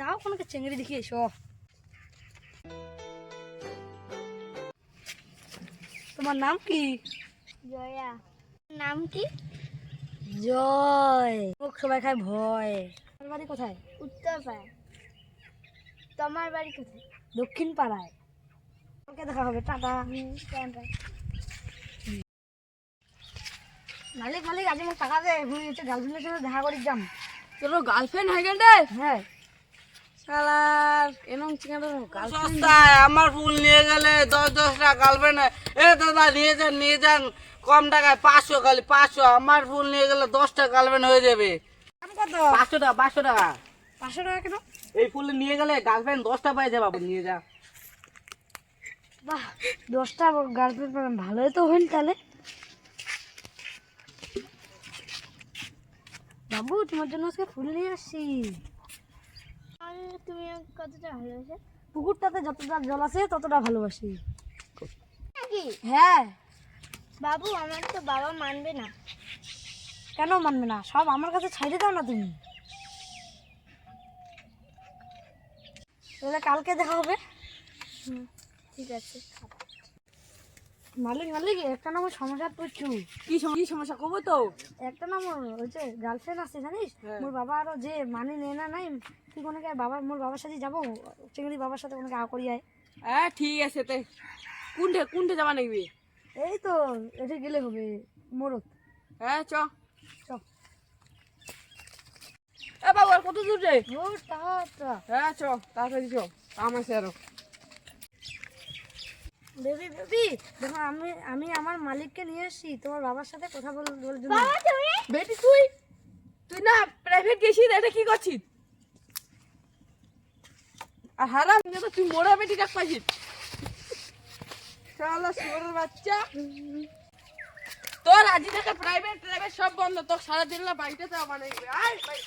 যাও কোনো চেংড়ি দেখি এসো। তোমার নাম কি? জয়া। নাম কি? জয়। মুখ সবাই খায় ভয়। তোমার বাড়ি কোথায়? উত্তর তোমার বাড়ি কোথায়? দক্ষিণ পাড়ায়। কালকে দেখা হবে টাটা। মালিক মালিক আজ মোক টাকা দে গার্লফ্রেন্ডের সাথে দেখা করি যাম। তোর গার্লফ্রেন্ড হয়ে গেল হ্যাঁ। সস্তায় আমার ফুল নিয়ে গেলে দশ দশটা গার্লফ্রেন্ড এ। দাদা নিয়ে যান নিয়ে যান কম টাকায় পাঁচশো খালি পাঁচশো। আমার ফুল নিয়ে গেলে দশটা গার্লফ্রেন্ড হয়ে যাবে। পাঁচশো টাকা পাঁচশো টাকা। পাঁচশো টাকা কেন? এই ফুল নিয়ে গেলে গার্লফ্রেন্ড দশটা পাই যাবা নিয়ে যা। বাহ দশটা গার্লফ্রেন্ড ভালোই তো হইল তাহলে। বাবু তোমার জন্য আজকে ফুল নিয়ে আসছি। তুমি কতটা ভালোবাসো। পুকুরটাতে যতটা জল আছে ততটা ভালোবাসি। নাকি হ্যাঁ। বাবু আমার তো বাবা মানবে না। কেন মানবে না? সব আমার কাছে ছাইড়ে দাও না তুমি। তাহলে কালকে দেখা হবে। ঠিক আছে। মালিক মালিক একটা নাম সমস্যা পড়ছু কি কি সমস্যা? কব তো। একটা নাম হচ্ছে গার্লফ্রেন্ড আছে জানিস? মোর বাবা আরও যে মানি নে না নাই? তুই কোনকে বাবা মোর বাবার সাথে যাব চিংড়ি বাবার সাথে কোনকে আ করি আয়। হ্যাঁ ঠিক আছে তে। কোনটে কোনটে যাবা নাকি? এই তো এটি গেলে হবে মোরত। হ্যাঁ চ। চ। এ বাবু আর কত দূর রে? ও টাটা হ্যাঁ চ তাড়াতাড়ি চ। কাম আছে আরও। বেবি বেবি দেখো আমি আমি আমার মালিককে নিয়ে এসেছি। তোমার বাবার সাথে কথা বল জন্য। বেটি তুই তুই না প্রাইভেট গেছিস এটা কি করছিস? আর হারাম তো তুই মোড়া বেটি ডাক পাইছিস। শালা শুয়োরের বাচ্চা। তোর আজি থেকে প্রাইভেট প্রাইভেট সব বন্ধ। তোর সারাদিন না বাড়িতে যাওয়া মানে। আয় বাড়ি।